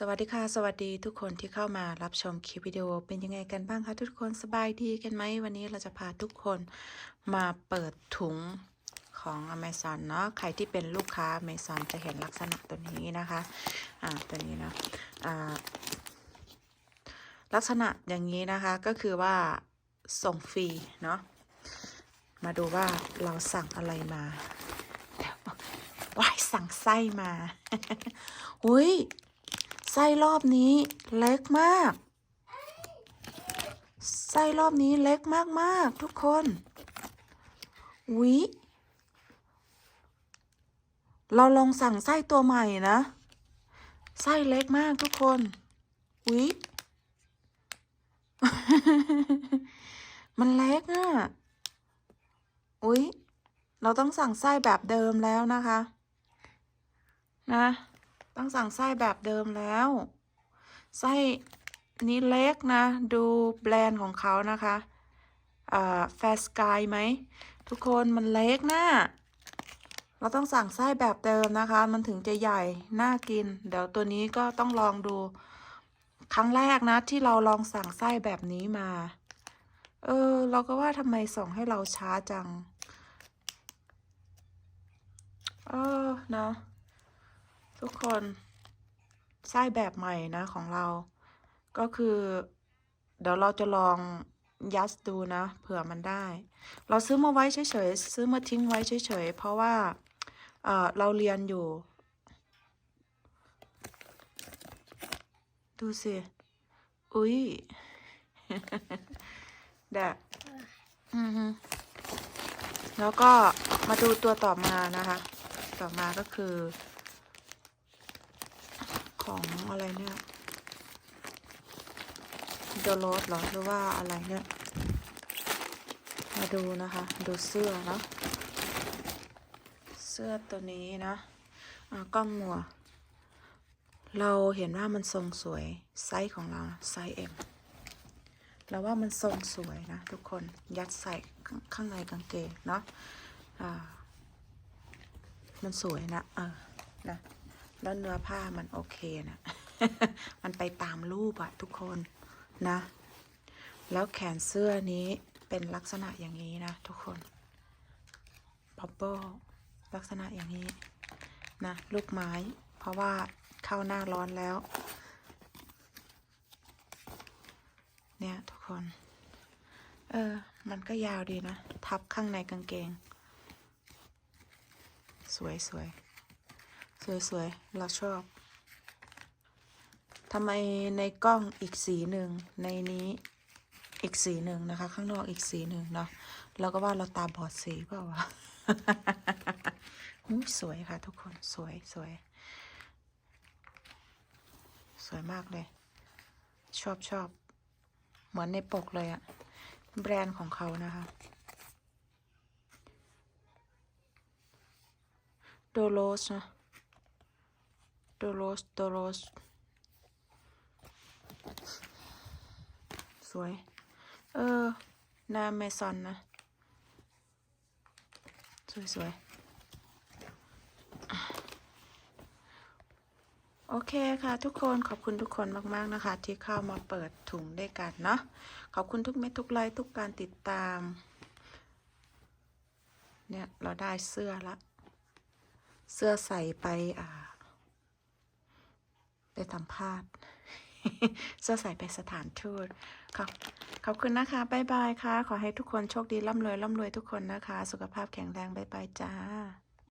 สวัสดีค่ะ สวัสดีทุกคนที่เข้ามารับชมคลิปวิดีโอเป็นยังไงกันบ้างคะทุกคนสบายดีกันไหมวันนี้เราจะพาทุกคนมาเปิดถุงของ Amazon เนาะใครที่เป็นลูกค้า Amazon จะเห็นลักษณะตัวนี้นะคะอ่าตัวนี้นะอ่าลักษณะอย่างนี้นะคะก็คือว่าส่งฟรีเนาะมาดูว่าเราสั่งอะไรมาวว้ายสั่งไส้มาอุ้ย ไส้รอบนี้เล็กมาก ไส้รอบนี้เล็กมากๆ ทุกคนวิเราลองสั่งไส้ตัวใหม่นะ ไส้เล็กมากทุกคนวิมันเล็กอะอุ๊ย เราต้องสั่งไส้แบบเดิมแล้วนะคะ นะ ต้องสั่งไส้แบบเดิมแล้ว ไส้นี้เล็กนะ ดูแบรนด์ของเขานะคะอ่าแฟสกายไหม ทุกคนมันเล็กนะเราต้องสั่งไส้แบบเดิมนะคะ มันถึงจะใหญ่ น่ากิน เดี๋ยวตัวนี้ก็ต้องลองดู ครั้งแรกนะ ที่เราลองสั่งไส้แบบนี้มา เออ เราก็ว่าทำไมส่งให้เราช้าจัง เออ เนาะ ทุกคนไส้แบบใหม่นะของเรา ก็คือ เดี๋ยวเราจะลองยัดดูนะ เผื่อมันได้ เราซื้อมาไว้เฉยๆซื้อมาทิ้งไว้เฉยๆเพราะว่าเออเราเรียนอยู่ ดูสิ อุ๊ยแดดแล้วก็มาดูตัวต่อมานะคะ ต่อมาก็คือ ของอะไรเนี่ยโดโรสหรอหรือว่าอะไรเนี่ย มาดูนะคะ ดูเสื้อเนาะเสื้อตัวนี้นะอ่ากล้องมัวเราเห็นว่ามันทรงสวยไซส์ของเราไซส์เอ็มเราว่ามันทรงสวยนะ ทุกคนยัดใส่ข้างข้างในกางเกงเนาะอ่ามันสวยนะเออนะ แล้วเนื้อผ้ามันโอเคนะมันไปตามรูปอะทุกคนนะ แล้วแขนเสื้อนี้เป็นลักษณะอย่างนี้นะ ทุกคนพับเบิลลักษณะอย่างนี้นะลูกไม้ เพราะว่าเข้าหน้าร้อนแล้ว เนี่ยทุกคน เออ มันก็ยาวดีนะ ทับข้างในกางเกง สวยสวย สวยสวยเราชอบทำไมในกล้องอีกสีหนึ่งในนี้อีกสีหนึ่งนะคะ ข้างนอกอีกสีหนึ่งเนาะเราก็ว่าเราตาบอดสีเปล่าวะอุ๊ยสวยค่ะทุกคนสวยสวย สวยมากเลย ชอบชอบเหมือนในปกเลยอะแบรนด์ของเขานะคะโดโรสนะ โดโรสโดโรสสวย เออ นาเมซอนนะ สวยสวยโอเคค่ะทุกคนขอบคุณทุกคนมากๆนะคะ ที่เข้ามาเปิดถุงด้วยกันเนาะขอบคุณทุกเม็ดทุกไลค์ทุกการติดตาม เนี่ย เราได้เสื้อละ เสื้อใส่ไปอ่า ไปสัมภาษณ์เสื้อใส่ไปสถานทูตขอบขอบคุณนะคะบ๊ายบายค่ะ ขอให้ทุกคนโชคดีร่ำรวยร่ำรวยทุกคนนะคะ สุขภาพแข็งแรงบ๊ายบายจ้า